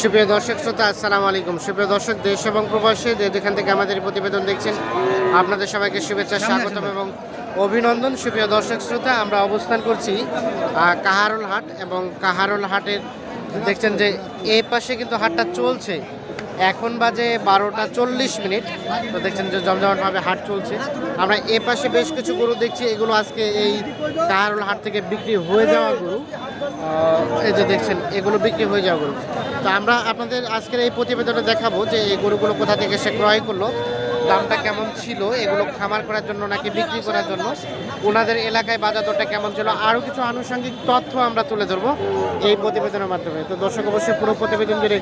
সুপ্রিয় দর্শক শ্রোতা আসসালামু আলাইকুম। সুপ্রিয় দর্শক দেশ এবং প্রবাসী যে যেখান থেকে আমাদের প্রতিবেদন দেখছেন আপনাদের সবাইকে শুভেচ্ছা স্বাগতম এবং অভিনন্দন। সুপ্রিয় দর্শক শ্রোতা আমরা অবস্থান করছি কাহারুল হাট এবং কাহারুল হাটের। দেখছেন যে এ পাশে কিন্তু হাটটা চলছে। এখন বাজে বারোটা চল্লিশ মিনিট। তো দেখছেন যে জমজমাটভাবে হাট চলছে। আমরা এ পাশে বেশ কিছু গরু দেখছি। এগুলো আজকে এই কাহারোল হাট থেকে বিক্রি হয়ে যাওয়া গরু। এই যে দেখছেন, এগুলো বিক্রি হয়ে যাওয়া গরু। তো আমরা আপনাদের আজকের এই প্রতিবেদনে দেখাবো যে এই গরুগুলো কোথা থেকে সে ক্রয় করল, দামটা কেমন ছিল, এগুলো খামার করার জন্য নাকি বিক্রি করার জন্য, ওনাদের এলাকায় বাজার দরটা কেমন ছিল, আরও কিছু আনুষঙ্গিক তথ্য আমরা তুলে ধরবো এই প্রতিবেদনের মাধ্যমে। তো দর্শক, অবশ্যই পুরো প্রতিবেদন জুড়ে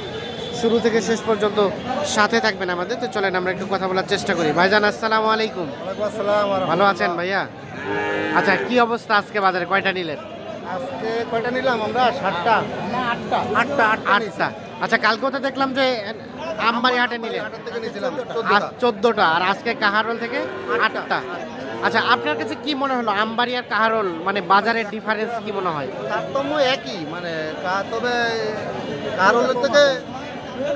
শুরু থেকে শেষ পর্যন্ত সাথে থাকবেন আমাদের। তো চলেন আমরা একটু কথা বলার চেষ্টা করি। ভাইজান আসসালামু আলাইকুম। ভালো আছেন ভাইয়া? আচ্ছা কি অবস্থা আজকে বাজারে? কয়টা নিলেন? আজকে কয়টা নিলাম আমরা? না আটটা। আটটা আটটা আচ্ছা কালকেও তো দেখলাম যে আমবাড়ি হাটে নিলেন? আজ চোদ্দটা। আর আজকে কাহারোল থেকে আটটা। আচ্ছা আপনার কাছে কি মনে হলো? আমবাড়ি আর কাহারোল মানে বাজারের ডিফারেন্স কি মনে হয়? তারতম্য একই মানে তবে কারুলের থেকে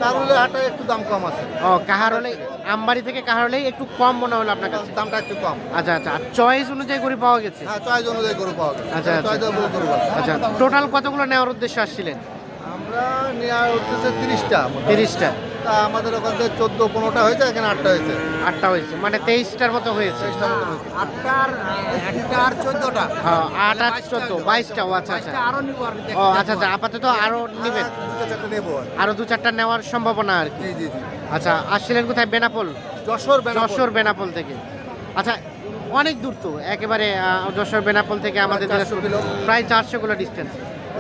কারুলের হাটে একটু দাম কম আছে। ও কাহারলে আমবাড়ি থেকে কাহারলে একটু কম মনে হলো আপনার কাছে? দামটা একটু কম। আচ্ছা আচ্ছা চয়েস অনুযায়ী গরু পাওয়া গেছে? হ্যাঁ চয়েস অনুযায়ী গরু পাওয়া গেছে। আচ্ছা, আচ্ছা। পাওয়া আচ্ছা টোটাল কতগুলো নেওয়ার উদ্দেশ্যে আসছিলেন? আমরা নেওয়ার উদ্দেশ্যে তিরিশটা। তিরিশটা। তা আমাদের ওখান থেকে চোদ্দ পনেরোটা হয়েছে এখানে আটটা হয়েছে। আটটা হয়েছে। মানে তেইশটার মতো হয়েছে। আটটার একটা আর চোদ্দটা? হ্যাঁ, আট আট চোদ্দ বাইশটা ও আচ্ছা আচ্ছা। আরও নিব ও আচ্ছা আচ্ছা আপাতত আরও নিবেন আর দুটো চারটে নেব আর কি। আরও দু চারটা নেওয়ার সম্ভাবনা আর কি। আচ্ছা আসছিলেন কোথায়? বেনাপোল? যশোর বেনাপোল। যশোর বেনাপোল থেকে। আচ্ছা অনেক দূর তো একেবারে যশোর বেনাপোল থেকে আমাদের প্রায় দিনাজপুর 400 কিলো। প্রায় চারশো কিলো ডিস্টেন্স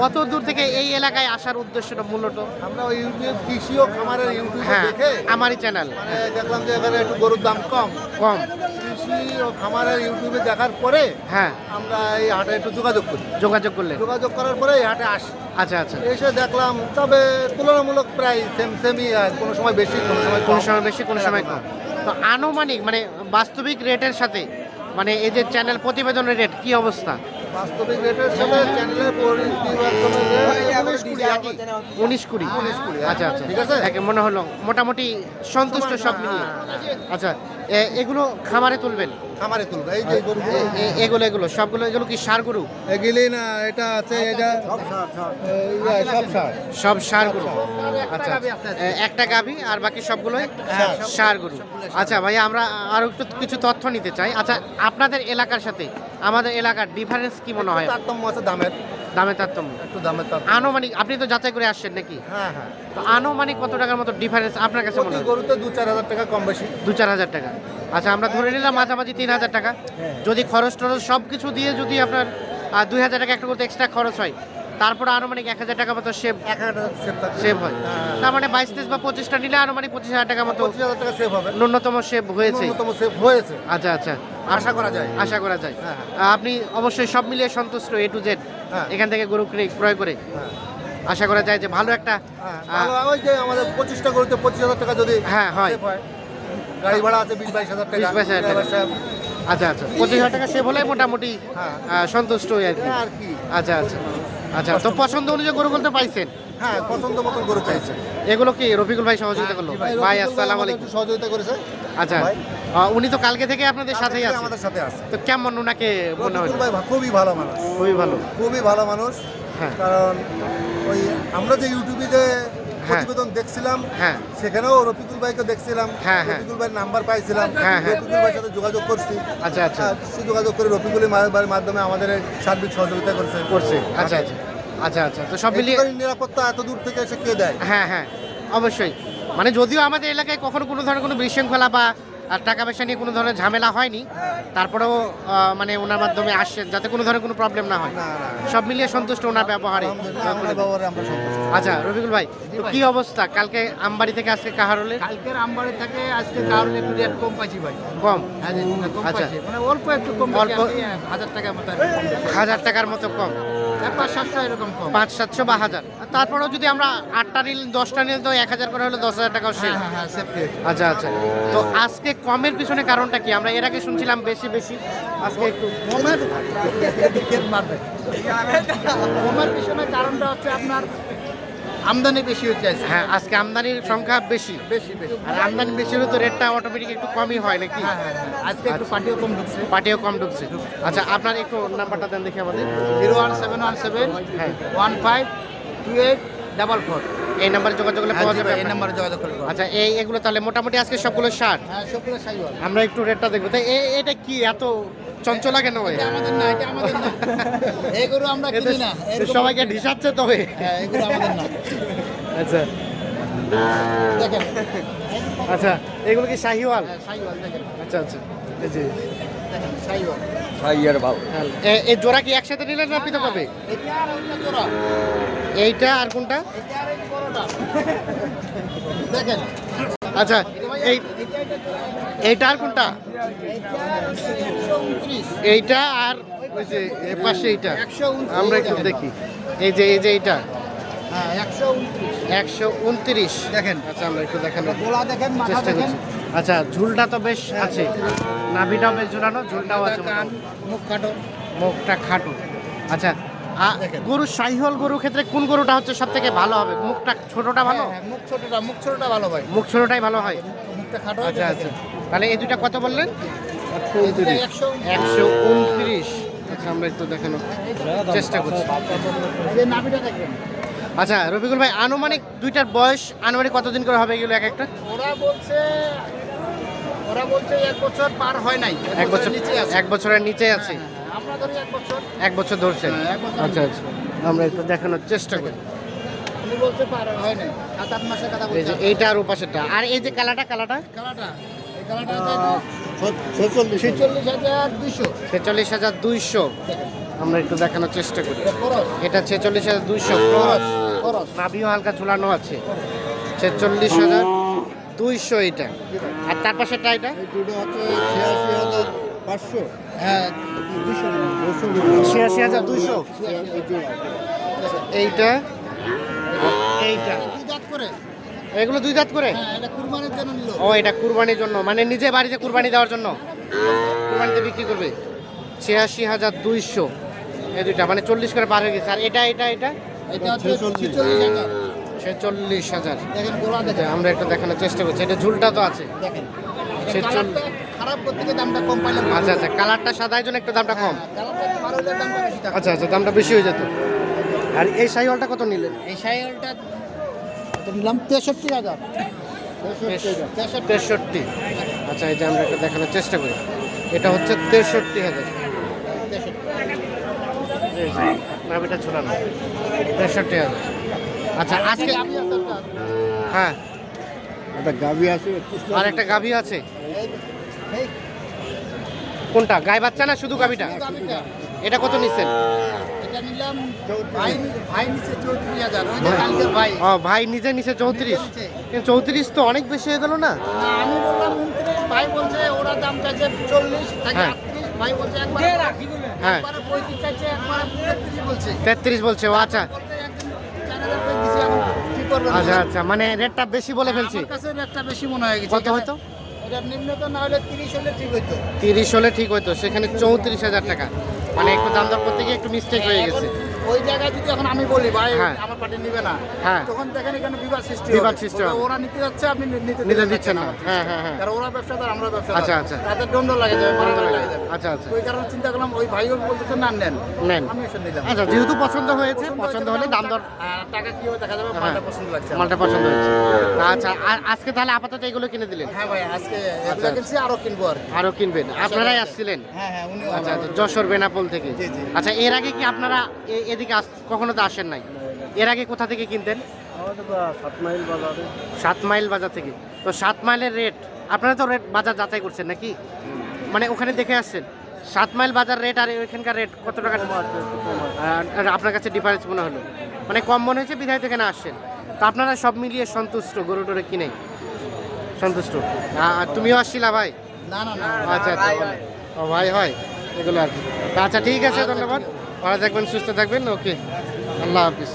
অত দূর থেকে এই এলাকায় আসার উদ্দেশ্যটা মূলত? আমরা ওই ইউটিউব কৃষি ও খামারের ইউটিউবে হ্যাঁ দেখে আমারই চ্যানেল মানে দেখলাম যে এখানে একটু গরুর দাম কম। কম। কৃষি ও খামারের ইউটিউবে দেখার পরে হ্যাঁ। আমরা এই হাটে একটু যোগাযোগ করি। যোগাযোগ করলেন? যোগাযোগ করার পরে এই হাটে আসি। আচ্ছা আচ্ছা। এসে দেখলাম তবে তুলনামূলক প্রায় সেম সেমই কোনো সময় বেশি কোনো সময় কোনো সময় বেশি কোনো সময় কম। তো আনুমানিক মানে বাস্তবিক রেটের সাথে মানে এই যে চ্যানেল প্রতিবেদনের রেট কি অবস্থা? বাস্তবিক রেটের সাথে চ্যানেলের উনিশ কুড়ি। উনিশ কুড়ি। আচ্ছা আচ্ছা ঠিক আছে? মনে হলো মোটামুটি সন্তুষ্ট সব মিলিয়ে। আচ্ছা এগুলো খামারে তুলবেন? খামারে তুলবে এই যে এগুলো এগুলো সবগুলো এগুলো কি সার গরু? এগুলি না এটা আছে এটা সব সার সব। সার। গরু। আচ্ছা একটা গাভী আর বাকি সবগুলোই সার গরু। আচ্ছা ভাই আমরা আরও একটু কিছু তথ্য নিতে চাই। আচ্ছা আপনাদের এলাকার সাথে আমাদের এলাকার ডিফারেন্স কি মনে হয়? তারতম্য আছে দামের। দামের তারতম্য। একটু দামের তারতম্য। আনুমানিক আপনি তো যাচাই করে আসছেন নাকি? হ্যাঁ হ্যাঁ। তো আনুমানিক কত টাকার মতো ডিফারেন্স আপনার কাছে মনে হয়? গরুতে দু চার হাজার টাকা কম বেশি। দু চার হাজার টাকা। আচ্ছা আমরা ধরে নিলাম মাঝামাঝি তিন হাজার টাকা। যদি খরচ টরচ সব কিছু দিয়ে যদি আপনার দুই হাজার টাকা একটা করতে এক্সট্রা খরচ হয় তারপরে আনুমানিক এক হাজার টাকা মতো সেভ এক হাজার সেভ হয়। হ্যাঁ। তার মানে বাইশ তেইশ বা পঁচিশটা নিলে আনুমানিক পঁচিশ হাজার টাকা মতো পঁচিশ হাজার টাকা সেভ হবে। ন্যূনতম সেভ হয়েছে। ন্যূনতম সেভ হয়েছে। আচ্ছা আচ্ছা। আশা করা যায়। আশা করা যায়। হ্যাঁ, আপনি অবশ্যই সব মিলিয়ে সন্তুষ্ট এ টু জেড হ্যাঁ। এখান থেকে গরু কিনে ক্রয় করে। হ্যাঁ। আশা করা যায় যে ভালো একটা হ্যাঁ, ওই যে আমাদের পঁচিশটা গরুতে পঁচিশ হাজার টাকা যদি হ্যাঁ, হয়। গাড়ি ভাড়া আছে বিশ বাইশ হাজার টাকা। 20-22 হাজার টাকা। আচ্ছা আচ্ছা। পঁচিশ হাজার টাকা সেভ হলে মোটামুটি হ্যাঁ। সন্তুষ্ট আর কি। আচ্ছা আচ্ছা। আচ্ছা তো পছন্দ অনুযায়ী গরু বলতে পাইছেন? হ্যাঁ পছন্দ মতন গরু চাইছে এগুলো কি রফিকুল ভাই সহযোগিতা করল? ভাই আসসালাম আলাইকুম। সহযোগিতা করেছে। আচ্ছা। উনি তো কালকে থেকে আপনাদের সাথেই আছে। আমাদের সাথে আছে। তো কেমন ওনাকে মনে হয় ভাই খুবই ভালো মানুষ। খুবই ভালো। খুবই ভালো মানুষ। হ্যাঁ। কারণ ওই আমরা যে ইউটিউবে যে হ্যাঁ। প্রতিবেদন দেখছিলাম হ্যাঁ। সেখানেও রফিকুল ভাইকে দেখছিলাম হ্যাঁ, হ্যাঁ। রফিকুল ভাইয়ের নাম্বার পাইছিলাম হ্যাঁ, হ্যাঁ। রফিকুল ভাইয়ের সাথে যোগাযোগ করছি। আচ্ছা আচ্ছা। যোগাযোগ করে রফিকুলের ভাইয়ের মাধ্যমে আমাদের সার্বিক সহযোগিতা করছে। করছে। আচ্ছা আচ্ছা। আচ্ছা আচ্ছা। তো সব মিলিয়ে নিরাপত্তা এত দূর থেকে এসে কে দেয়? হ্যাঁ হ্যাঁ। অবশ্যই। মানে যদিও আমাদের এলাকায় কখনো কোনো ধরনের কোনো বিশৃঙ্খলা বা আর টাকা পয়সা নিয়ে কোনো ধরনের ঝামেলা হয়নি। তারপরেও মানে ওনার মাধ্যমে আসছেন যাতে কোনো ধরনের কোনো প্রবলেম না হয়। না না সব মিলিয়ে সন্তুষ্ট ওনার ব্যবহারে। আচ্ছা রবিকুল ভাই তো কি অবস্থা? কালকে আমবাড়ি থেকে আজকে কাহারোলে? কালকের আমবাড়ি থেকে আজকে কারণে একটু রেট কম পাইছি ভাই। কম? হ্যাঁ আচ্ছা। মানে অল্প একটু কম অল্প- অল্প হাজার টাকার মতো। হাজার টাকার মতো কম? পাঁচ সাতশো এরকম পাঁচ সাতশো বা হাজার। তারপরেও যদি আমরা আটটা নিল দশটা নিল তো এক হাজার করে হলে দশ হাজার টাকাও শেষ। হ্যাঁ হ্যাঁ হ্যাঁ সেফটি আচ্ছা আচ্ছা। তো আজকে কমের পিছনে কারণটা কি? আমরা এর আগে শুনছিলাম বেশি বেশি। আজকে একটু কমের কমের পিছনে কারণটা হচ্ছে আপনার আমদানি বেশি হচ্ছে হ্যাঁ আজকে আমদানির সংখ্যা বেশি। বেশি বেশি। আর আমদানি বেশি হলে তো রেটটা অটোমেটিক একটু কমই হয় নাকি? হ্যাঁ হ্যাঁ হ্যাঁ। আজকে একটু পার্টিও কম ঢুকছে। পাটিও কম ঢুকছে। আচ্ছা আপনার একটু নাম্বারটা দেন দেখি আমাদের। Zero one seven one seven হ্যাঁ। One five two eight double four. এই নাম্বারে যোগাযোগ করলে পাওয়া যাবে এই নাম্বারে যোগাযোগ করব আচ্ছা এই এগুলো তাহলে মোটামুটি আজকে সবগুলো ষাট হ্যাঁ সবগুলো সাইওয়াল আমরা একটু রেটটা দেখব। তাই এটা কি এত চঞ্চলা কেন এটা আমাদের না এটা আমাদের না। এই আমরা কিনি না সবাইকে ঢিসাচ্ছে তবে হ্যাঁ এগুলো আমাদের না। আচ্ছা। দেখেন। আচ্ছা এগুলো কি শাহিওয়াল? হ্যাঁ, সাইওয়াল দেখেন। আচ্ছা আচ্ছা। এই যে সাইওয়াল এ- এই জোড়া কি একসাথে নিলেন না ওইটা জোড়া এইটা আর কোনটা? এটা আর এই বড়টা দেখেন। আচ্ছা এই এইটা আর কোনটা? এইটা আর ওই যে পাশে এইটা। একশো আমরা একটু দেখি। এই যে এই যে এইটা। হ্যাঁ একশো উনত্রিশ। দেখেন। আচ্ছা আমরা একটু দেখানোর দেখেন চেষ্টা দেখেন। করছি। আচ্ছা ঝুলটা তো বেশ আছে। নাভিটাও বেশ ঝুলানো ঝুলটাও আছে মুখ কাটো মুখটা খাটো। আচ্ছা। গরু সাইহল গরুর ক্ষেত্রে কোন গরুটা হচ্ছে সব থেকে ভালো হবে? মুখটা ছোটটা ভালো? হ্যাঁ, হ্যাঁ, মুখ ছোটটা মুখ ছোটটা ভালো হয়। মুখ ছোটটাই ভালো হয়? মুখটা খাটো আচ্ছা আচ্ছা। তাহলে এই দুটা কত বললেন? একশো উনত্রিশ। আচ্ছা আমরা একটু দেখানো চেষ্টা করছি। এই নাভিটা দেখবেন আচ্ছা রবিকুল ভাই আনুমানিক দুইটার বয়স আনুমানিক কতদিন করে হবে এগুলো এক একটা? ওরা বলছে ওরা বলছে এক বছর পার হয় নাই। এক বছর নিচে আছে। এক বছরের নিচে আছে। হ্যাঁ, হ্যাঁ, আমরা ধরি এক বছর। এক বছর ধরছেন? হ্যাঁ, আচ্ছা আচ্ছা। আমরা একটু দেখানোর চেষ্টা করি। বলছে পার হয় নাই। সাত আট মাসের কথা এই যে এইটা আর ওপাশেরটা আর এই যে কালাটা কালাটা কালাটা এই কালাটা ছেচল্লিশ। হাজার দুশো ছেচল্লিশ হাজার দুইশো। আমরা একটু দেখানোর চেষ্টা করি। এটা ছেচল্লিশ হাজার দুইশো। নাভিও হালকা ঝুলানো আছে। ছেচল্লিশ হাজার দুইশো এটা। আর তার পাশেরটা এটা? দুটো হচ্ছে ছিয়াশি হাজার পাঁচশো। হ্যাঁ। ছিয়াশি হাজার দুইশো? এইটা? এইটা। করে। এগুলো দুই দাঁত করে? হ্যাঁ এটা কুরবানির জন্য ও এটা কুরবানির জন্য। মানে নিজে বাড়িতে কুরবানি দেওয়ার জন্য? কুরবানিতে বিক্রি করবে? ছিয়াশি হাজার দুইশো। এই দুইটা মানে চল্লিশ করে পার হয়ে গেছে। আর এটা এটা এটা? এটা হচ্ছে ছেচল্লিশ হাজার। দেখেন গোলা আচ্ছা, দেখেন আমরা একটু দেখানোর চেষ্টা করছি। এটা ঝুলটা তো আছে। দেখেন। খারাপ করতে দামটা কম পাইলাম। আচ্ছা আচ্ছা কালারটা সাদার জন্য একটু দামটা কম। একটু থাকে আচ্ছা আচ্ছা দামটা বেশি হয়ে যেত। আর এই সাইওয়ালটা কত নিলেন? এই সাইকেলটা নিলাম? তেষট্টি হাজার। তেষট্টি তেষট্টি। আচ্ছা এই যে আমরা এটা দেখানোর চেষ্টা করি। এটা হচ্ছে তেষট্টি হাজার। যে, নাভিটা ছোড়ানো তেষট্টি হাজার। আচ্ছা আজকে হ্যাঁ। একটা গাভি আছে আর একটা গাভী আছে? কোনটা গাই বাচ্চা না শুধু গাভীটা? এটা কত নিচ্ছেন? ভাই নিজে নিচে চৌত্রিশ? চৌত্রিশ তো অনেক বেশি হয়ে গেল না? ভাই বলছে ওরা দাম চাইছে চল্লিশ হ্যাঁ। ভাই বলছে হ্যাঁ। তেত্রিশ বলছে। তেত্রিশ বলছে ও আচ্ছা। বলতে একদিন চার হাজার করে দিছি, এখন কি করবে আচ্ছা আচ্ছা মানে রেটটা বেশি বলে ফেলছি। আমার কাছে রেটটা বেশি মনে হয়ে গেছে। কত হয়তো এটা নিম্নত না হলে তিরিশ হলে ঠিক হইতো। তিরিশ হলে ঠিক হইতো সেখানে চৌত্রিশ হাজার টাকা। মানে একটু দাম দর করতে গিয়ে একটু মিস্টেক হয়ে গেছে। এখন ওই জায়গায় যদি এখন আমি বলি ভাই হ্যাঁ। আমার পার্টি নিবে না হ্যাঁ। তখন দেখেন এখানে বিবাদ সৃষ্টি বিবাদ সৃষ্টি ওরা নিতে যাচ্ছে আপনি নিতে নিতে দিচ্ছেন না। হ্যাঁ হ্যাঁ হ্যাঁ। কারণ ওরা ব্যবসাদার আমরা ব্যবসা আচ্ছা, আচ্ছা। তাদের লাগে যাবে মারামারি লাগে। যাবে আচ্ছা আচ্ছা। ওই কারণে চিন্তা করলাম ওই ভাইও বলতেছে না নেন। নেন। আমি এসে নিলাম। আচ্ছা যেহেতু পছন্দ হয়েছে পছন্দ হলে দাম দর টাকা কি হবে দেখা যাবে হ্যাঁ। মালটা পছন্দ লাগছে। মালটা পছন্দ হয়েছে। আচ্ছা আজকে তাহলে আপাতত এগুলো কিনে দিলেন? হ্যাঁ ভাই আজকে আচ্ছা। এগুলো কিনছি আরও কিনবো আর আরও কিনবেন। আপনারাই আসছিলেন? হ্যাঁ হ্যাঁ উনি আচ্ছা আচ্ছা যশোর বেনাপোল থেকে। জি, জি। আচ্ছা এর আগে কি আপনারা এদিকে আস- কখনো তো আসেন নাই। এর আগে কোথা থেকে কিনতেন? সাত মাইল বাজারে। সাত মাইল বাজার থেকে। তো সাত মাইলের রেট আপনারা তো রেট বাজার যাচাই করছেন নাকি? মানে ওখানে দেখে আসছেন। সাত মাইল বাজার রেট আর ওইখানকার রেট কত টাকা? আর- আর আপনার কাছে ডিফারেন্স মনে হলো? মানে কম মনে হয়েছে বিধায় থেকে না আসছেন। তো আপনারা সব মিলিয়ে সন্তুষ্ট গরু টরে কিনে? সন্তুষ্ট? আর তুমিও আসছিলা ভাই? না না না। আচ্ছা আচ্ছা ও ভাই হয়। এগুলো আর কি। আচ্ছা ঠিক আছে ধন্যবাদ। ভালো থাকবেন সুস্থ থাকবেন ওকে আল্লাহ হাফিজ।